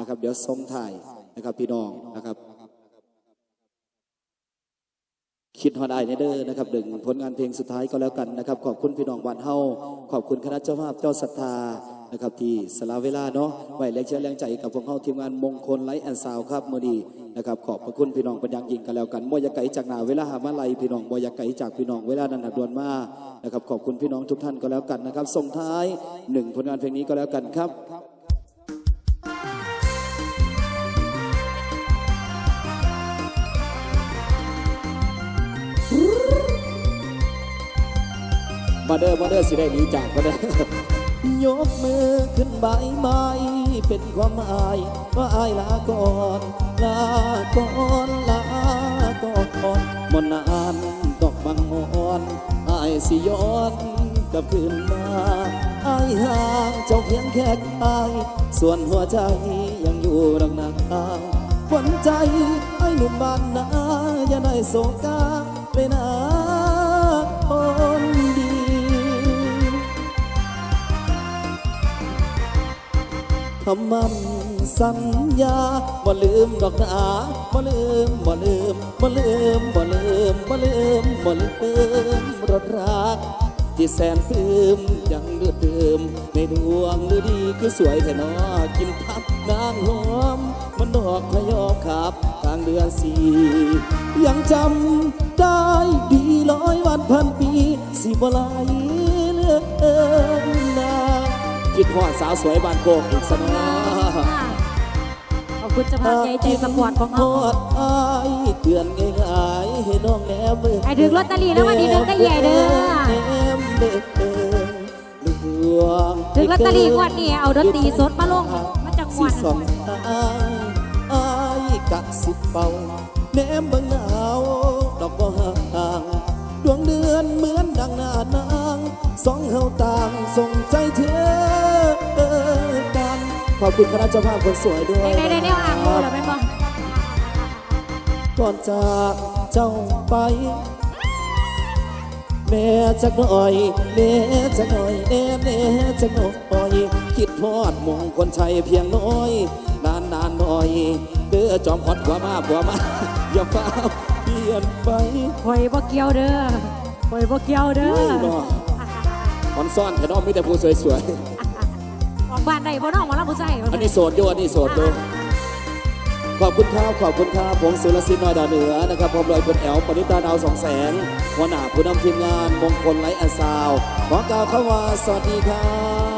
นะครับ เดี๋ยวส่งถ่ายนะครับพี่น้องนะครับ คิดฮอดไอเนเดอร์นะครับดึงผลงานเพลงสุดท้ายก็แล้วกันนะครับ ขอบคุณพี่น้องบ้านเฮาขอบคุณคณะเจ้าภาพเจ้าศรัทธานะครับที่สละเวลาเนาะไว้แรงเชื่อแรงใจกับพวกเฮาทีมงานมงคลไลฟ์แอนด์ซาวครับมือดีนะครับขอบพระคุณพี่น้องเป็นอย่างยิ่งกันแล้วกันบ่อยไกลจากนาเวลาหามาลัยพี่น้องบ่อยไกลจากพี่น้องเวลานันหดวนมานะครับขอบคุณพี่น้องทุกท่านก็แล้วกันนะครับส่งท้ายหนึ่งผลงานเพลงนี้ก็แล้วกันครับ มาเด้อมาเด้อสิได้หนีจากมาเด้อยกมือขึ้นใบไม้เป็นความหมายว่าอายลาก่อนลาก่อนลาก่อนมนนานดอกบางมอนอายสิย้อนกลับคืนมาอายห่างเจ้าเพียงแค่กายส่วนหัวใจยังอยู่ดังนางฝนใจไอ้หนุ่มบ้านนาอย่าได้โศกาไปนาคน คำมั่นสัญญาบ่ลืมดอกนาบ่ลืมบ่ลืมบ่ลืมบ่ลืมบ่ลืมบ่ลืมรสรักที่แสนปลื้มยังเดือดเดิมในดวงฤดีคือสวยแค่นอกินพักนางหอมมันดอกพยอมขับกลางเดือนสี่ยังจำได้ดีร้อยวันพันปีสิบไหล คิดฮอดสาวสวยบ้านโคกอีกสนอขอบคุณเจ้าภาพใหญ่ใจสปอร์ตของโคเราตรอายเตือนง่ายๆให้น้องแนมมือไอ้ถึงลอตเตอรี่แล้ววันนี้นึงได้ใหญ่เด้อแนมเด้อหลวงถึงลอตเตอรี่งวดนี้เอาดนตรีสดมาลงมาจากงสิวดสองทางอายกะสิเป่าแนมเบิ่งหนาวดอกบ่ห่างดวงเดือนเหมือนดังหน้านางสองเฮาต่างส่งใจเธอกัน ขอบคุณคณะเจ้าภาพคนสวยด้วยได้ได้ได้แนวอ่างโมเหรอแม่นบ่ก่อนจากเจ้าไป แม่จักหน่อยแม่จักหน่อยแน่แน่จักหน่อยคิดทอดมงคนชัยเพียงน้อย นานนานหน่อยเด้อจอมฮอดผัวมาผัวมาอย่าฟ้าเปลี่ยนไปหอยบ่เกี่ยวเด้อหอยบ่เกี่ยวเด้อไม่หรอกมันซ่อนแต่น้องมีแต่ผู้สวยออก บ้านได้บ่น้องหมารับผู้ใส่ๆอันนี้โสดอยู่อันนี้โสดอยู่ขอบคุณครับขอบคุณครับผมสุรศิลป์น้อยดาวเหนือนะครับผมลอยคุณแอลปณิตาดาวสองแสงหัวหน้าผู้นำทีมงานมงคลไลท์แอนด์ซาวด์ขอกล่าวเข้ามาสวัสดีครับ